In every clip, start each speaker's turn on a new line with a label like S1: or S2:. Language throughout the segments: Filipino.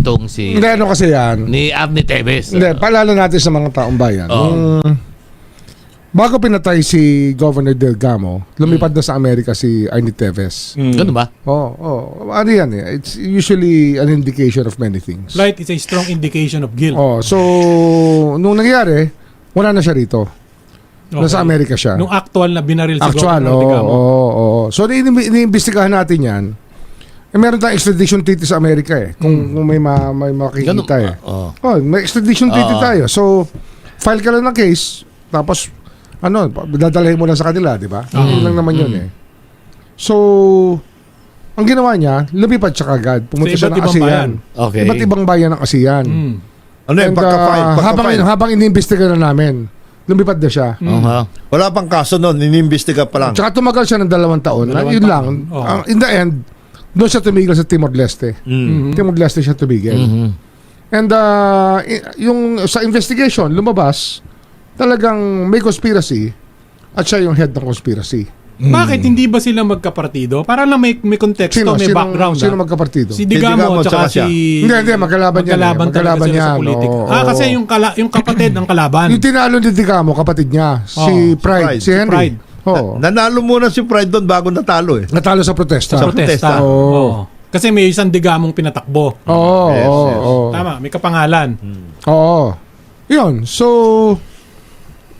S1: itong si
S2: Hindi, ano kasi yan.
S1: ni Avni Teves.
S2: Hindi, paalala natin sa mga taong bayan.
S1: Oo.
S2: Nung bago pinatay si Governor Delgamo, lumipad na sa Amerika si Arnie Teves.
S1: Ganun ba?
S2: Oo, oh, Ano yan eh. It's usually an indication of many things.
S3: Flight is a strong indication of guilt.
S2: Oh, so, nung nangyari, wala na siya rito.
S3: Okay.
S2: Nasa Amerika siya.
S3: Nung actual na binaril si
S2: Actual,
S3: Governor
S2: oo.
S3: Digamo.
S2: oo, oo. So, ini- iniimbestigahan natin yan. Eh, meron tayong extradition treaty sa Amerika eh. Kung,
S3: Hmm.
S2: kung may, ma, may
S1: Ganun.
S2: makikita eh.
S1: Oh.
S2: Oh, may extradition treaty
S1: Oo.
S2: tayo. So, file ka lang ng case, tapos, ano, dadalhin mo lang sa kanila, di ba? Yun lang naman yun
S1: Mm.
S2: eh. So, ang ginawa niya, lumipat siya kagad. Pumunta
S3: Sa
S2: siya
S3: iba't
S2: ng
S3: ibang
S2: ASEAN.
S3: bayan.
S1: Okay.
S2: Iba't ibang bayan ng ASEAN.
S3: Mm.
S4: Ano yun,
S2: And,
S4: pagka-file,
S2: uh, habang,
S4: pagka-file.
S2: habang iniimbestiga na namin, lumipad na siya.
S1: Aha.
S4: Wala pang kaso noon, inimbestiga pa lang.
S2: Tsaka tumagal siya ng dalawang taon.
S3: Dalawang
S2: yun
S3: taon.
S2: lang.
S3: Oo.
S2: Ang- in the end, doon siya tumigil sa Timor-Leste.
S4: Mm.
S2: Timor-Leste siya tumigil.
S1: Mhm.
S2: And uh, yung sa investigation, lumabas, talagang may conspiracy at siya yung head ng conspiracy.
S3: Bakit hindi ba sila magkapartido? Para lang may, may konteksto,
S2: Sino?
S3: may
S2: Sino,
S3: background.
S2: sino
S3: ah.
S2: magkapartido?
S3: Si Digamo
S4: Digamo
S3: at saka
S4: tsaka siya.
S3: si...
S2: Hindi, hindi, magkalaban eh.
S3: Magkalaban sila sa politika.
S2: oo,
S3: ah, kasi yung, kala, yung kapatid ng kalaban.
S2: yung tinalo ni Digamo, kapatid niya, si
S3: Oo,
S2: Pride,
S4: Pride,
S2: si
S4: si
S2: Henry.
S3: Pride.
S2: Oo.
S4: Nanalo muna si Pride doon bago natalo eh.
S2: Natalo sa protesta.
S4: Sa
S3: protesta.
S4: protesta.
S2: Oo.
S3: Oo. Kasi may isang Digamong pinatakbo.
S2: Oo,
S4: Yes,
S2: oo,
S4: yes.
S2: oo.
S3: Tama, may kapangalan.
S2: Oo. Yun. So,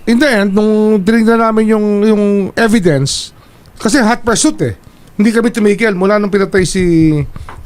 S2: in the end, nung tinignan namin yung, yung evidence, kasi hot pursuit eh. Hindi kami tumigil mula nung pinatay si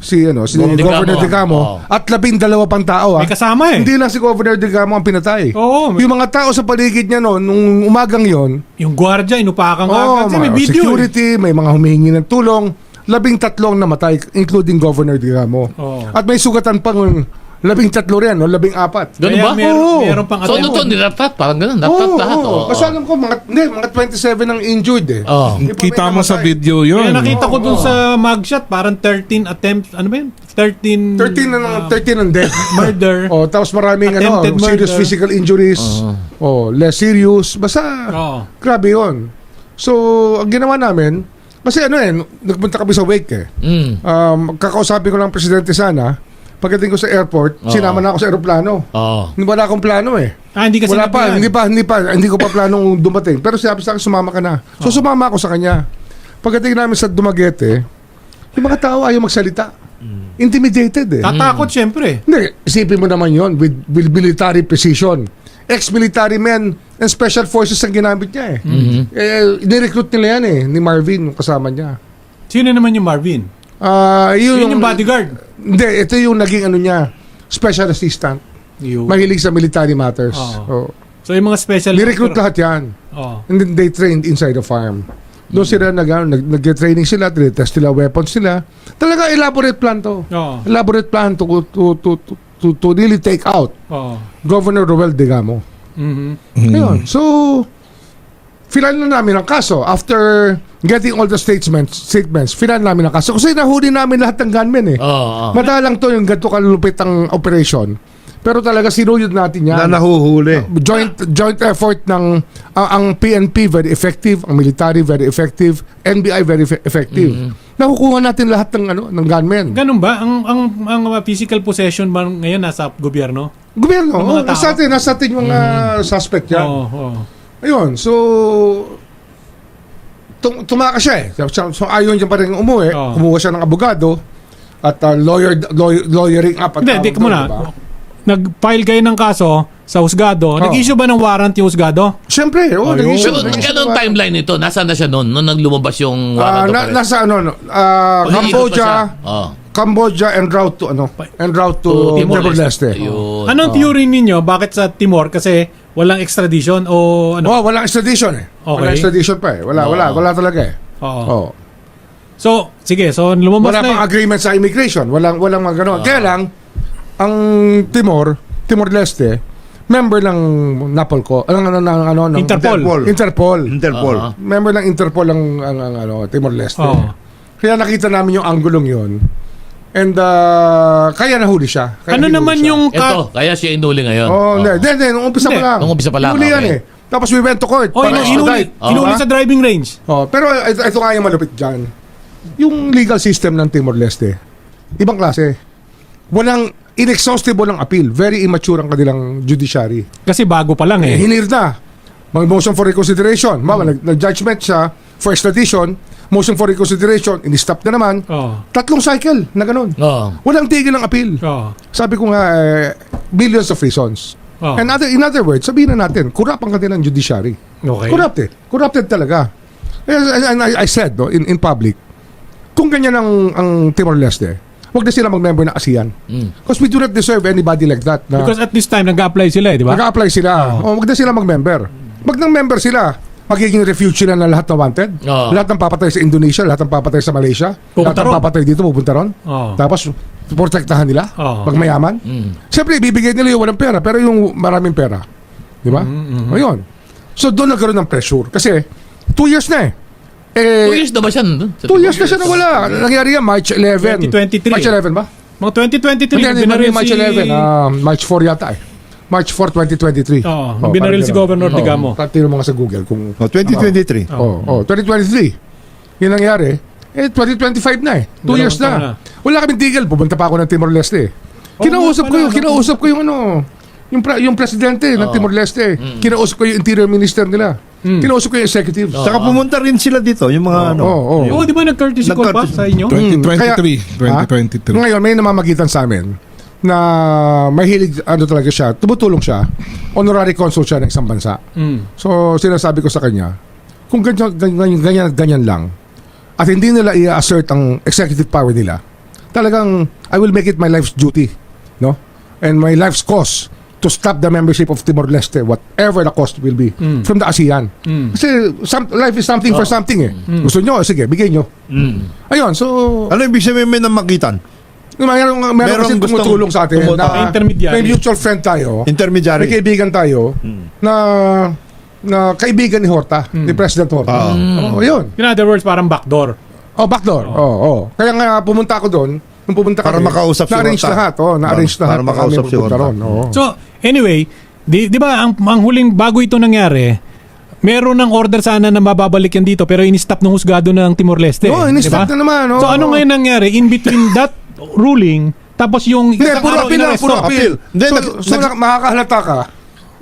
S2: si ano si
S1: Digamo.
S2: Governor Digamo
S1: Oo.
S2: at labing dalawa pang tao ah.
S3: May kasama eh.
S2: Hindi lang si Governor Digamo ang pinatay.
S3: Oo.
S2: Yung mga tao sa paligid niya noon nung umagang yon,
S3: Yung gwardiya, inupakan ka
S2: oh,
S3: agad. Kasi may
S2: mga
S3: video eh.
S2: security, may mga humihingi ng tulong, labing tatlong namatay including Governor Digamo.
S3: Oo.
S2: At may sugatan pang labing tatlo rin, no? labing apat.
S1: Ganun ba?
S3: Mer-
S2: Oo.
S3: meron pang
S1: So ano to,
S3: attempt.
S1: Parang ganun. Natat
S2: Oo,
S1: lahat.
S2: oo.
S1: oo.
S2: Kasi alam ko, mga, hindi, mga 27 ang injured eh.
S1: Oh.
S2: Hindi pa
S5: Kita mo sa
S2: namatay.
S5: video yun.
S3: Kaya nakita ko dun
S2: Oo.
S3: sa mugshot, parang 13 attempts, ano ba yun? 13...
S2: 13 na
S3: ah,
S2: 13 ang dead.
S3: murder.
S2: oh, tapos maraming ano,
S3: Attempted
S2: serious
S3: murder.
S2: physical injuries. Oh, less serious. Basta,
S3: Oo.
S2: grabe yun. So, ang ginawa namin, kasi ano eh, nagpunta kami sa wake eh.
S1: Mm.
S2: Um, kakausapin ko lang ang presidente sana. Pagdating ko sa airport,
S1: Oo.
S2: sinama na ako sa aeroplano.
S1: Oh.
S2: Hindi wala akong plano eh.
S3: Ah, hindi kasi
S2: Wala pa, hindi pa, hindi pa, hindi ko pa planong dumating. Pero sabi sa akin, sumama ka na. So sumama ako sa kanya. Pagdating namin sa Dumaguete, yung mga tao ayaw magsalita. Intimidated eh.
S3: Tatakot syempre.
S2: Hindi, isipin mo naman yon with, with military precision. Ex-military men and special forces ang ginamit niya eh. Eh, nirecruit nila yan eh, ni Marvin, yung kasama niya.
S3: Sino naman yung Marvin?
S2: Ah, yun,
S3: Yun yung bodyguard.
S2: Hindi, ito yung naging ano niya, special assistant.
S3: Yung...
S2: Mahilig sa military matters.
S3: Oo.
S2: Oh.
S3: So yung mga special...
S2: Nirecruit lahat yan.
S3: Oo.
S2: And then they trained inside the farm. Doon sila nag, nag, nag-training sila, test nila weapons nila. Talaga elaborate plan to.
S3: Oo.
S2: Elaborate plan to, to, to, to, to, to really take out
S3: Oo.
S2: Governor Roel Digamo.
S3: Mhm.
S2: Ayun. So, filan na namin ang kaso. After getting all the statements, statements filan namin ang kaso. Kasi nahuli namin lahat ng gunmen eh.
S1: Oh, oh.
S2: Madalang to yung ganito kalulupit ang operation. Pero talaga sinuyod natin yan.
S4: Na nahuhuli.
S2: joint joint effort ng ang, ang PNP very effective, ang military very effective, NBI very fe- effective. Nakukuha natin lahat ng ano ng gunmen.
S3: Ganun ba? Ang, ang, ang uh, physical possession ba ngayon nasa gobyerno?
S2: Gobyerno, oh, nasa atin, nasa atin yung uh, suspect yan.
S3: Oo. oo.
S2: Ayun, so tum- tumakas siya eh. So, so ayaw niya pa rin umuwi.
S3: Oo.
S2: Kumuha siya ng abogado at uh, lawyer, lawyer lawyering up. at
S3: Hindi, hindi
S2: tawag
S3: ka muna.
S2: diba?
S3: Nag-file kayo ng kaso sa husgado. Nag-issue ba ng warrant yung husgado?
S2: Siyempre, oh,
S3: Ayun.
S2: nag-issue-
S1: Pero
S2: nag-issue
S1: ganun timeline nito. Nasaan na siya noon? Noon nang lumabas yung
S2: Ah,
S1: warrant
S2: na,
S1: of arrest?
S2: nasa ano, no, ah,
S1: Pag-iikot pa
S2: Cambodia.
S1: Oh.
S2: Cambodia and route to ano, and route to
S1: To
S2: Timor-Leste.
S1: Ayun.
S3: Anong theory ninyo? Bakit sa Timor? Kasi walang extradition o ano?
S2: Oh, walang extradition eh. Walang
S3: Okay.
S2: extradition pa eh. Wala,
S1: Oo.
S2: wala, wala talaga eh.
S3: Oo.
S2: Oh.
S3: So, sige. So, lumabas
S2: Wala
S3: na
S2: pang
S3: yun.
S2: agreement sa immigration. Walang walang mga ganun. Kaya lang ang Timor, Timor-Leste, member ng Napolco, ano ano ano ano ng
S3: Interpol.
S4: Interpol.
S2: Interpol.
S4: Interpol.
S1: Ah.
S2: Member ng Interpol ang ang, ang ano, Timor-Leste.
S3: Oo.
S2: Kaya nakita namin yung anggulong 'yon. And uh, kaya nahuli siya. Kaya
S3: Ano naman
S2: siya.
S3: yung...
S1: Ito, kaya siya inuli ngayon.
S2: Oh, hindi, hindi, hindi, nung umpisa
S3: Hindi.
S2: pa lang.
S1: Nung umpisa pa lang,
S2: Huli yan
S1: okay.
S2: eh. Tapos we went to court
S3: Oh,
S2: para
S3: inu- inuli,
S2: extradite.
S3: inuli sa driving range.
S2: Oh, pero ito, ito nga yung malupit dyan. Yung legal system ng Timor-Leste, ibang klase. Walang, inexhaustible ang appeal. Very immature ang kanilang judiciary.
S3: Kasi bago pa lang
S2: Eh,
S3: eh.
S2: hinir na. Mag motion for reconsideration. Mama, nag- nag-judgment siya for extradition. Motion for reconsideration. In-stop na naman.
S3: Oo.
S2: Tatlong cycle na ganun.
S1: Oo.
S2: Walang tigil ng appeal.
S3: Oo.
S2: Sabi ko nga, eh, billions of reasons.
S3: Oo.
S2: And other, in other words, sabihin na natin, kurap ang kanilang judiciary.
S3: Okay.
S2: Corrupted. Corrupted talaga. And, and I, I said no, in, in public, kung ganyan ang, ang Timor-Leste, huwag na sila mag-member ng ASEAN.
S1: Mm.
S2: Because we do not deserve anybody like that. Na
S3: Because at this time, nag-apply sila eh, di ba?
S2: Nag-apply sila. O, wag na sila mag-member. Mag ng member sila. Magiging refuge sila ng lahat ng wanted.
S1: Oo.
S2: Lahat ng papatay sa Indonesia, lahat ng papatay sa Malaysia.
S3: Pupunta
S2: lahat ng
S3: ron.
S2: papatay dito, pupunta ron.
S3: Oo.
S2: Tapos, protektahan nila.
S3: Oo.
S2: Pag mayaman.
S1: Mm.
S2: Siyempre, ibibigay nila yung walang pera, pero yung maraming pera. Di ba? Ayun. So, doon nagkaroon ng pressure. Kasi, two years na eh. Eh,
S1: Two years na ba siya?
S2: two years na siya nawala. Nangyari yan, March 11.
S3: 2023.
S2: March 11 ba?
S3: Mga 2023,
S2: Hindi, hindi,
S3: binaril
S2: March
S3: si...
S2: 11. ah, March 4 yata eh. March 4, 2023.
S3: Oo,
S2: Oh,
S3: binaril si. Governor
S2: Oo.
S3: Digamo.
S2: Mo nga sa Google kung...
S4: Oh, 2023.
S2: Oh, oh, 2023. Yun nangyari. Eh, 2025 na eh. Two
S3: Dalawang
S2: years
S3: taon
S2: na. Wala kaming tigil. Pupunta pa ako ng Timor-Leste eh. Kinausap ko yung, kinausap ko yung ano, yung, pra- yung presidente ng Timor-Leste. Kinausap ko yung interior minister nila. Kinausap ko yung executive.
S4: Saka pumunta rin sila dito, yung mga ano.
S2: Oo, oo.
S3: Oo, di ba nag-courtesy call pa sa inyo?
S2: Mm,
S5: 2023.
S2: kaya-
S5: 2023.
S2: Ha? Ngayon, may namamagitan sa amin na mahilig, ano talaga siya, tumutulong siya, honorary consul siya ng isang bansa.
S3: Mm.
S2: So, sinasabi ko sa kanya, kung ganyan, ganyan, ganyan, ganyan lang, at hindi nila i-assert ang executive power nila, talagang, I will make it my life's duty, no? And my life's cause to stop the membership of Timor-Leste, whatever the cost will be, from the ASEAN.
S3: Mm.
S2: Kasi some, life is something for something eh. Gusto nyo, sige, bigay nyo.
S1: Mm.
S2: Ayun, so,
S4: Ano ibig sabihin may namagitan?
S2: Meron, meron,
S4: Merong
S2: kasi
S4: gustong
S2: tumutulong sa atin
S4: tumutulong.
S2: na
S3: Intermediary.
S2: may mutual friend tayo, may
S4: Intermediary.
S2: kaibigan tayo na na kaibigan ni Horta, ni President Horta.
S4: Oo.
S2: Oh, yun.
S3: In other words, parang backdoor.
S2: Oh, backdoor. Oh, oh. Kaya nga pumunta ako doon, nung pumunta
S4: Para
S2: kami,
S4: makausap si
S2: na-arrange
S4: Horta.
S2: lahat. Oh, na-arrange
S4: Para-
S2: lahat.
S4: para makausap
S2: kami
S4: si
S2: pupunta
S4: Horta.
S2: ron. Oh.
S3: So, anyway, di, di ba ang, ang huling bago ito nangyari, meron ng order sana na mababalik yan dito pero in-stop ng husgado ng Timor-Leste.
S2: Oh,
S3: di
S2: in-stop na naman. Oh.
S3: So ano ngayon nangyari in between that ruling tapos yung
S2: Hindi, puro appeal lang, puro appeal.
S4: Then,
S2: so, so
S4: nag-
S2: makakahalata ka,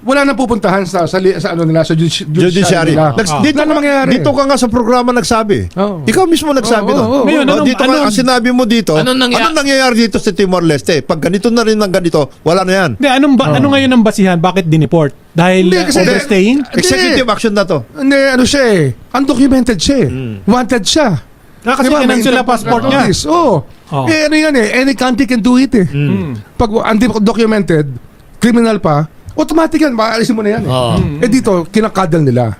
S2: wala nang pupuntahan sa, sa, sa ano nila, sa judici-
S4: Judiciary.
S2: nila.
S4: Nags-
S3: Ah.
S4: dito, ka,
S2: na mangyayari.
S4: dito ka nga sa programa nagsabi.
S2: Oo.
S4: Ikaw mismo nagsabi
S2: Oo,
S4: nun.
S2: oo, oo.
S3: Ngayon,
S4: Oh,
S3: anong-
S4: dito ka,
S3: anong-
S4: ang sinabi mo dito,
S1: Anong nangya-
S4: anong nangyayari dito sa Timor-Leste? Pag ganito na rin ng ganito, wala na yan.
S3: Hindi, anong ba, ano ngayon ang basihan? Bakit dineport? Dahil
S2: Hindi, kasi-
S3: overstaying?
S2: Hindi.
S4: Executive action na to.
S2: Hindi, ano siya eh. Undocumented siya eh. Wanted siya.
S3: Ah, kasi
S2: Diba, Interpol
S3: passport niya.
S2: Oo.
S3: Oh.
S2: Eh, ano yan eh. Any country can do it eh. Pag undocumented, criminal pa, automatic yan. Maalisin mo na yan eh.
S1: Oo.
S2: Eh dito, kinakadal nila.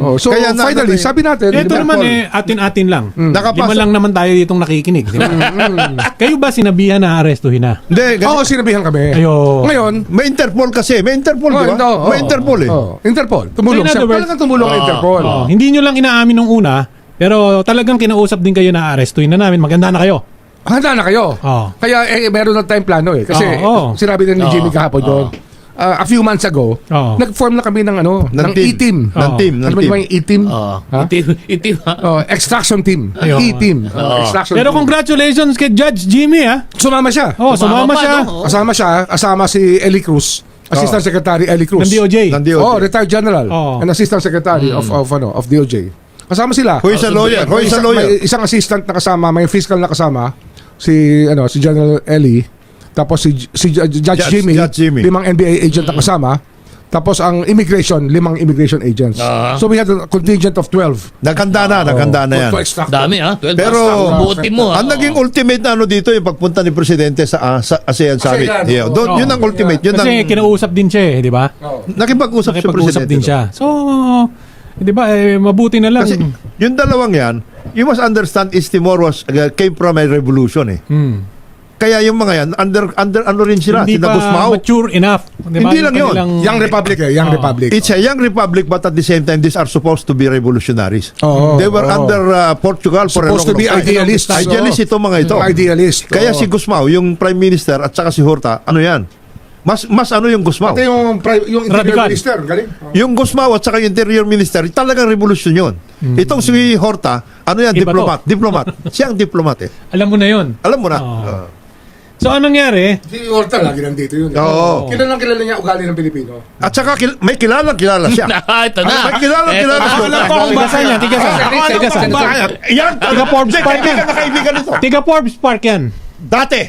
S2: Oh, so
S4: Kaya na-
S2: finally,
S4: na-
S2: sabi natin,
S3: Ito
S2: Interpol,
S3: naman eh, atin-atin lang. Lima
S4: Nakapasok.
S3: lang naman tayo ditong nakikinig. di ba? Kayo ba sinabihan na arestuhin na?
S4: Hindi,
S2: Oo,
S4: ganito.
S2: sinabihan kami.
S3: Ayo.
S2: Ngayon,
S4: may Interpol kasi. May Interpol, di ba?
S2: oh,
S4: may Interpol eh.
S2: Oh, Interpol. Tumulong
S3: In
S2: siya.
S3: other words-
S2: Talagang tumulong ang
S1: Oh,
S2: Interpol.
S3: Oh, hindi nyo lang inaamin nung una, pero talagang kinausap din kayo na arestuhin na namin. Maganda na kayo.
S2: Handa na kayo.
S3: Oh.
S2: Kaya eh, meron na tayong plano eh. Kasi
S3: Oo, oo.
S2: sinabi din ni
S1: Oo,
S2: Jimmy kahapon
S1: oo.
S2: doon. uh, a few months ago,
S3: Oo.
S2: nag-form na kami ng ano,
S4: Ng
S2: ng
S4: team.
S2: E-team.
S4: Ng
S3: Oo.
S4: team, ng
S2: Ano ba
S4: team.
S2: yung E-team?
S1: Oo.
S2: Ha?
S1: Itim, itim ha?
S2: Oh, extraction team.
S3: Ayun.
S2: E-team. Oh,
S1: Oo.
S2: extraction
S3: Pero
S2: team.
S3: congratulations kay Judge Jimmy ah.
S2: Sumama siya.
S3: Oh,
S1: Sumama
S3: sumama
S1: pa,
S3: siya.
S1: no?
S2: Kasama siya, kasama si Eli Cruz, Assistant Secretary Eli Cruz.
S3: Ng DOJ.
S4: Ng DOJ.
S2: Oh, retired general
S3: Oo.
S2: and Assistant Secretary of of ano of DOJ. Kasama sila.
S4: Who is a lawyer? Who is a
S2: Isa-
S4: lawyer?
S2: May isang assistant na kasama, may fiscal na kasama si ano si General Eli, tapos si si Judge, Judge Jimmy,
S4: Judge Jimmy.
S2: limang NBA agent na kasama. Tapos ang immigration, limang immigration agents.
S1: Ah.
S2: So we had a contingent of 12.
S4: Naghanda na, naghanda na yan.
S2: To extract.
S1: Dami ha? 12
S4: Pero,
S1: basta, team mo ha?
S4: Ang naging ultimate na ano dito yung pagpunta ni Presidente sa, ah, sa ASEAN Summit.
S2: ASEAN,
S4: Yeah,
S2: oo.
S4: doon, yun ang ultimate. Yun ang,
S3: Kasi kinausap din siya eh, di ba?
S4: nakipag-usap si
S3: Nakipag-usap
S4: Presidente.
S3: din
S4: doon.
S3: siya. So, di ba, eh, mabuti na lang.
S4: Kasi yung dalawang yan, you must understand East Timor was, uh, came from a revolution eh.
S3: Hmm.
S4: Kaya yung mga yan, under, under ano rin sila,
S3: Hindi
S4: sila
S3: pa
S4: Gusmao.
S3: mature enough. Di ba?
S4: Hindi lang yun.
S3: kanilang-
S2: Young Republic eh, Young
S3: Oh.
S2: Republic.
S4: It's a young republic but at the same time, these are supposed to be revolutionaries.
S2: Oo,
S4: They were
S2: oo.
S4: under uh, Portugal for
S2: Supposed
S4: a
S2: to
S4: long,
S2: be
S4: long time.
S2: idealists.
S4: Idealist
S2: Oo.
S4: ito mga ito.
S2: Idealist.
S4: Kaya
S2: Oo.
S4: si Gusmao, yung Prime Minister at saka si Horta, ano yan? Mas mas ano yung Gusmao?
S2: Pati yung, pri- yung interior
S3: Radical.
S2: minister, galing.
S4: Yung Gusmao at saka yung Interior Minister, talagang revolusyon yun. Itong si Horta, ano yan?
S3: Iba
S4: diplomat. Diplomat. Siya ang diplomat eh.
S3: Alam mo na yun.
S4: Alam mo na.
S3: Oo.
S4: Uh,
S3: So, anong nangyari?
S2: Si Horta lagi nandito yun.
S4: Oo.
S2: Kilalang kilala niya ugali ng Pilipino.
S4: At saka kil- may kilala kilala siya.
S1: Ah, ito na.
S4: May kilala
S1: Eto
S4: kilala siya.
S3: Alam ko kung basa niya. Tiga saan?
S2: Ako,
S3: Tiga saan?
S4: Bakit? Yan,
S3: Taga Forbes Park yan.
S4: kaibigan na kaibigan nito.
S3: Tiga Forbes Park yan.
S4: Dati.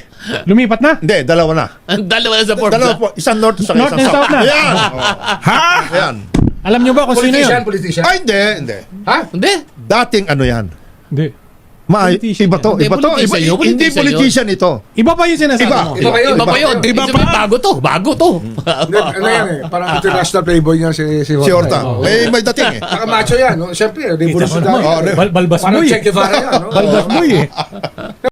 S3: Lumipat na?
S4: Hindi, dalawa na.
S1: Ang dalawa na sa Forbes.
S4: Dalawa po. Isang north, isang
S3: North
S4: isang
S3: and south na.
S4: Yan. ha? Yan.
S3: Alam niyo ba kung sino
S2: Politician,
S3: yun?
S2: politician.
S4: Ay, hindi, hindi.
S2: Ha?
S1: Hindi.
S4: Dating ano yan.
S3: Hindi.
S4: Maay,
S3: Politician
S4: iba to,
S1: yan.
S4: iba to.
S1: Hindi,
S4: Iba,
S1: politician yun,
S4: hindi
S1: politician
S4: politician ito.
S3: Iba pa yung sinasabi
S4: Iba.
S3: mo.
S2: Iba pa yun.
S1: Iba pa yun.
S2: Iba
S1: Iba
S2: pa.
S1: Bago to. Bago to.
S2: Hindi, ano yan eh. Parang international playboy niya si, si Horta.
S4: Si Horta.
S2: eh.
S4: May, may dating eh.
S2: Saka macho yan. No? Siyempre, revolutionary.
S4: Oh,
S3: Bal balbas
S2: Parang
S3: boy.
S2: Che Guevara yan. No?
S3: Balbas boy eh.